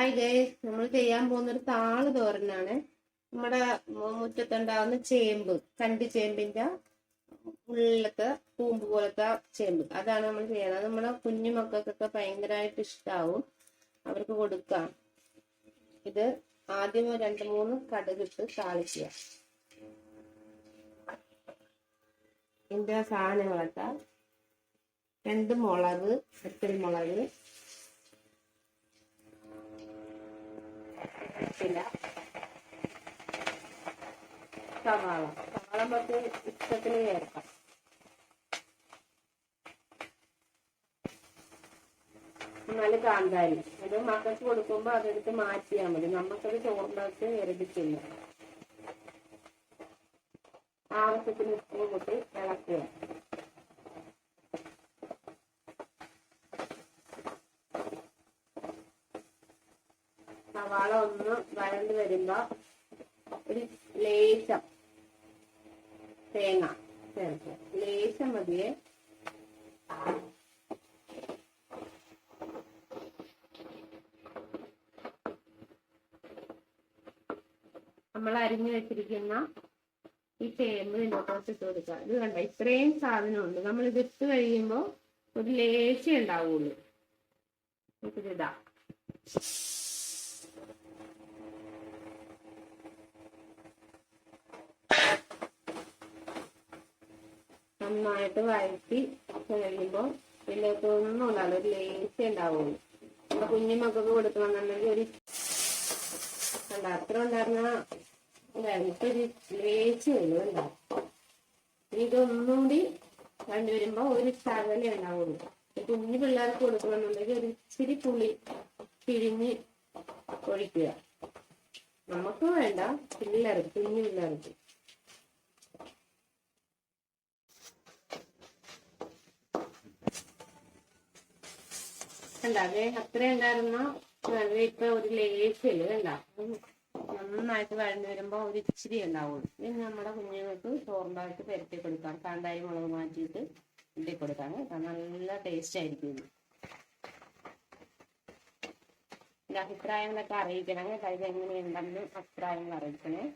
Hi നമ്മൾ ചെയ്യാൻ പോകുന്നൊരു താൾ തോരനാണ്. നമ്മുടെ മുറ്റത്തുണ്ടാകുന്ന ചേമ്പ് കണ്ടി ചേമ്പിന്റെ ഉള്ളിലത്തെ കൂമ്പ് പോലത്തെ ചേമ്പ്. അതാണ് നമ്മൾ ചെയ്യുന്നത്. നമ്മുടെ കുഞ്ഞു മക്കൾക്കൊക്കെ ഭയങ്കരമായിട്ട് ഇഷ്ടാവും. അവർക്ക് കൊടുക്കാം. ഇത് ആദ്യം രണ്ട് മൂന്ന് കടുകിട്ട് താളിക്കുക. ഇതിന്റെ സാധനങ്ങളൊക്കെ രണ്ട് മുളക് എത്തിൽ മുളക് പിന്നെ സവാള. സവാള നമുക്ക് ഇഷ്ടത്തിന് ചേർക്കാം. നല്ല കാന്താരി. അത് മക്കൾക്ക് കൊടുക്കുമ്പോ അതെടുത്ത് മാറ്റിയാൽ മതി. നമുക്കത് ചോറിനകത്ത് ഇരടിച്ചില്ല ആവശ്യത്തിന് ഉപ്പ് കൂട്ടി ഇളക്കുക. സവാള ഒന്ന് വഴണ്ട് വരുമ്പോ ഒരു ലേശം തേങ്ങ ചേർക്കുക. ലേശം മതിയെ. നമ്മൾ അരിഞ്ഞു വെച്ചിരിക്കുന്ന ഈ തേമ്പ് ഇതിനകത്തോട്ട് ഇട്ട് കൊടുക്കുക. ഇത് കണ്ട? ഇത്രയും സാധനമുണ്ട്. നമ്മൾ ഇത് ഇട്ട് കഴിയുമ്പോൾ ഒരു ലേശം ഉണ്ടാവുള്ളൂ. ഇതിടാം നന്നായിട്ട് വഴറ്റി കഴിയുമ്പോൾ ഇതിലേക്കൊന്നും ഉണ്ടാവില്ല ഒരു ലേശം ഉണ്ടാവുള്ളൂ. നമ്മുടെ കുഞ്ഞു മക്കൾക്ക് കൊടുക്കണമെന്നുണ്ടെങ്കിൽ ഒരു അല്ല അത്ര ഉണ്ടായിരുന്ന ഒരു ലേശം ഉള്ളൂ ഉണ്ടാവും ഇതൊന്നും കൂടി കണ്ടുവരുമ്പോ ഒരു ശകലേ ഉണ്ടാവുള്ളൂ. കുഞ്ഞു പിള്ളേർക്ക് കൊടുക്കണമെന്നുണ്ടെങ്കിൽ ഒരു ഇച്ചിരി പുളി പിഴിഞ്ഞ് ഒഴിക്കുക നമുക്ക് വേണ്ട പിള്ളേർക്ക് കുഞ്ഞു പിള്ളേർക്ക് കണ്ട അതെ അത്ര ഉണ്ടായിരുന്ന. ഇപ്പൊ ഒരു ലേശിൽ കണ്ട നന്നായിട്ട് വഴന്നു വരുമ്പോ ഒരു ഇച്ചിരി ഉണ്ടാവുള്ളൂ. പിന്നെ നമ്മുടെ കുഞ്ഞുങ്ങൾക്ക് ചോറുണ്ടായിട്ട് പെരട്ടി കൊടുക്കാം. കാന്താരി മുളക് മാറ്റിയിട്ട് ഇട്ടി കൊടുക്കാം നല്ല ടേസ്റ്റ് ആയിരിക്കും ഇത് എന്റെ അഭിപ്രായങ്ങളൊക്കെ അറിയിക്കണം. ഇത് എങ്ങനെയുണ്ടെന്ന് അഭിപ്രായങ്ങൾ അറിയിക്കണേ.